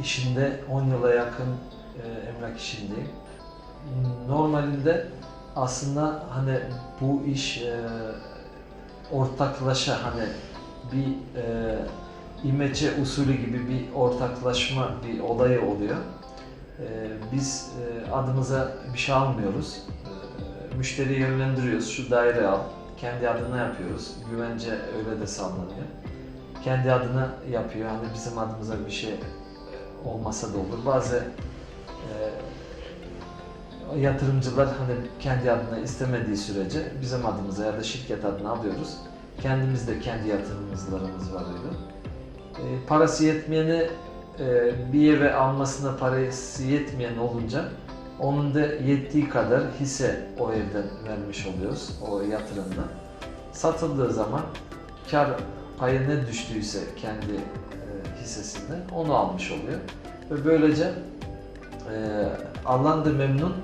işinde 10 yıla yakın e, emlak işindeyim. Normalinde aslında hani bu iş e, ortaklaşa hani bir e, imece usulü gibi bir ortaklaşma bir olayı oluyor. E, biz e, adımıza bir şey almıyoruz. E, müşteriyi yönlendiriyoruz. Şu daire al. Kendi adına yapıyoruz. Güvence öyle de sağlanıyor. Kendi adına yapıyor. Hani bizim adımıza bir şey olmasa da olur. Bazı e, yatırımcılar hani kendi adına istemediği sürece bizim adımıza ya da şirket adına alıyoruz. Kendimiz de kendi yatırımcılarımız var öyle. E, parası yetmeyeni e, bir eve almasına parası yetmeyen olunca onun da yettiği kadar hisse o evden vermiş oluyoruz o yatırımda. Satıldığı zaman kar payı ne düştüyse kendi e, hissesinden onu almış oluyor. Ve böylece e, alan da memnun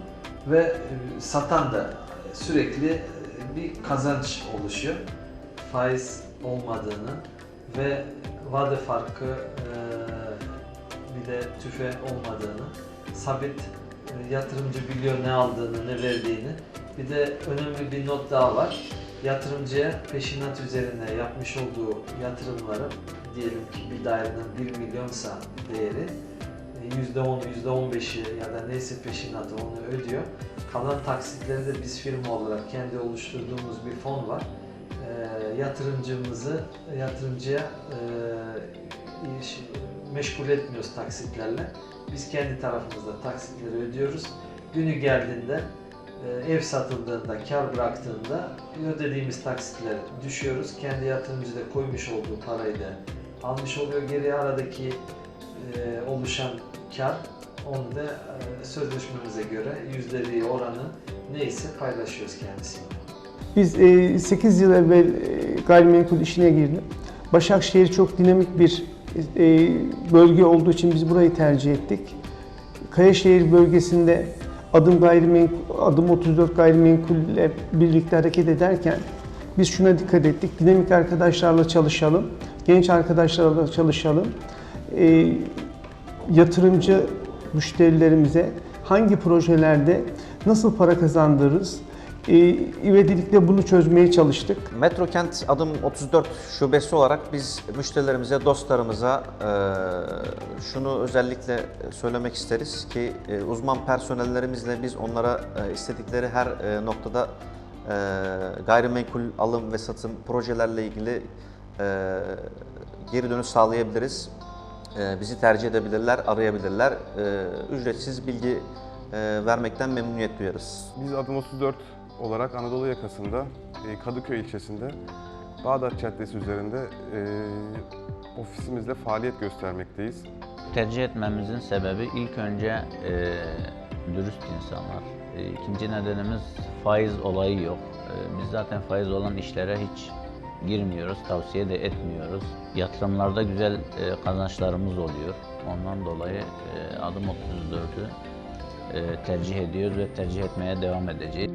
ve e, satan da sürekli e, bir kazanç oluşuyor. Faiz olmadığını ve vade farkı e, bir de tüfe olmadığını, sabit e, yatırımcı biliyor ne aldığını, ne verdiğini. Bir de önemli bir not daha var. Yatırımcıya peşinat üzerine yapmış olduğu yatırımları diyelim ki bir dairenin 1 milyonsa değeri e, %10, %15'i ya da neyse peşinatı onu ödüyor. Kalan taksitleri de biz firma olarak kendi oluşturduğumuz bir fon var. E, yatırımcımızı yatırımcıya e, meşgul etmiyoruz taksitlerle. Biz kendi tarafımızda taksitleri ödüyoruz. Günü geldiğinde e, ev satıldığında, kar bıraktığında ödediğimiz taksitleri düşüyoruz. Kendi yatırımcı da koymuş olduğu parayı da almış oluyor. Geri aradaki e, oluşan kar onu da e, sözleşmemize göre yüzdeliği oranı neyse paylaşıyoruz kendisiyle. Biz 8 yıl evvel e, gayrimenkul işine girdim. Başakşehir çok dinamik bir e, bölge olduğu için biz burayı tercih ettik. Kayaşehir bölgesinde adım gayrimenkul, adım 34 gayrimenkulle birlikte hareket ederken biz şuna dikkat ettik. Dinamik arkadaşlarla çalışalım, genç arkadaşlarla çalışalım. E, yatırımcı müşterilerimize hangi projelerde nasıl para kazandırırız? E, ivedilikle bunu çözmeye çalıştık. Metrokent Adım 34 şubesi olarak biz müşterilerimize, dostlarımıza e, şunu özellikle söylemek isteriz ki e, uzman personellerimizle biz onlara e, istedikleri her e, noktada e, gayrimenkul alım ve satım projelerle ilgili e, geri dönüş sağlayabiliriz. E, bizi tercih edebilirler, arayabilirler. E, ücretsiz bilgi e, vermekten memnuniyet duyarız. Biz Adım 34 olarak Anadolu yakasında e, Kadıköy ilçesinde Bağdat Caddesi üzerinde e, ofisimizde faaliyet göstermekteyiz. Tercih etmemizin sebebi ilk önce e, dürüst insanlar. E, ikinci nedenimiz faiz olayı yok. E, biz zaten faiz olan işlere hiç girmiyoruz, tavsiye de etmiyoruz. Yatırımlarda güzel e, kazançlarımız oluyor. Ondan dolayı e, adım 34'ü e, tercih ediyoruz ve tercih etmeye devam edeceğiz.